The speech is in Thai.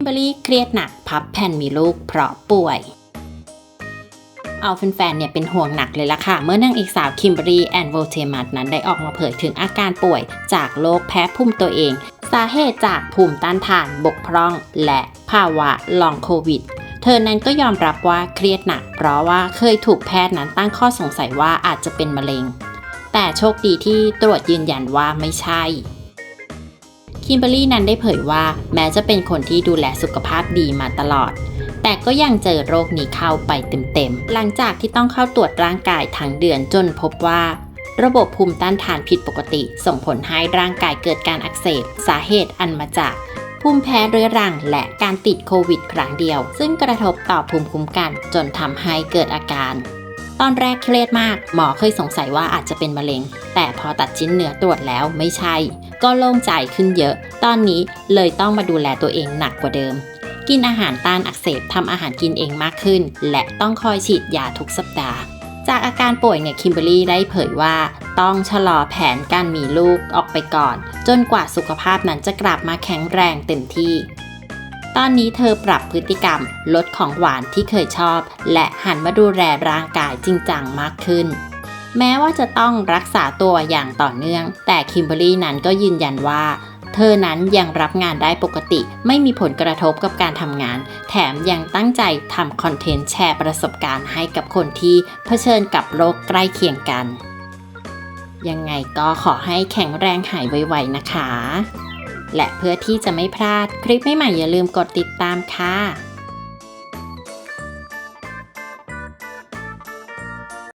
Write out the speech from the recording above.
คิมเบอรี่เครียดหนักพับแผ่นมีลูกเพราะป่วย เอาแฟนๆเนี่ยเป็นห่วงหนักเลยล่ะค่ะ เมื่อนางเอกสาวคิมเบอรี่แอนโวเทมัสนั้นได้ออกมาเผยถึงอาการป่วยจากโรคแพ้ภูมิตัวเอง สาเหตุจากภูมิต้านทานบกพร่อง และภาวะลองโควิดเธอนั้นก็ยอมรับว่าเครียดหนัก เพราะว่าเคยถูกแพทย์นั้นตั้งข้อสงสัยว่าอาจจะเป็นมะเร็ง แต่โชคดีที่ตรวจยืนยันว่าไม่ใช่ คิมเบอรรี่นั้นได้เผยว่าแม้จะเป็นคนที่ดูแลสุขภาพดีมาตลอด แต่ก็ยังเจอโรคนี้เข้าไปเต็มๆ หลังจากที่ต้องเข้าตรวจร่างกายทั้งเดือนจนพบว่า ระบบภูมิต้านทานผิดปกติ ส่งผลให้ร่างกายเกิดการอักเสบ สาเหตุอันมาจากภูมิแพ้เรื้อรังและการติดโควิด ครั้งเดียว ซึ่งกระทบต่อภูมิคุ้มกันจนทำให้เกิดอาการ ตอนแรกเครียดมาก หมอเคยสงสัยว่าอาจจะเป็นมะเร็ง แต่พอตัดชิ้นเนื้อตรวจแล้วไม่ใช่ ก็โล่งใจขึ้นเยอะ ตอนนี้เลยต้องมาดูแลตัวเองหนักกว่าเดิม กินอาหารต้านอักเสบทำอาหารกินเองมากขึ้น และต้องคอยฉีดยาทุกสัปดาห์ จากอาการป่วยเนี่ยคิมเบอรี่ได้เผยว่า ต้องชะลอแผนการมีลูกออกไปก่อน จนกว่าสุขภาพนั้นจะกลับมาแข็งแรงเต็มที่ตอนนี้เธอปรับพฤติกรรมลดของหวานที่เคยชอบ และหันมาดูแลร่างกายจริงจังมากขึ้น แม้ว่าจะต้องรักษาตัวอย่างต่อเนื่อง แต่คิมเบอรี่นั้นก็ยืนยันว่า เธอนั้นยังรับงานได้ปกติ ไม่มีผลกระทบกับการทำงาน แถมยังตั้งใจทำคอนเทนต์แชร์ประสบการณ์ให้กับคนที่เผชิญกับโรคใกล้เคียงกัน ยังไงก็ขอให้แข็งแรงหายไวๆนะคะ และเพื่อที่จะไม่พลาดคลิปใหม่ๆอย่าลืมกดติดตามค่ะ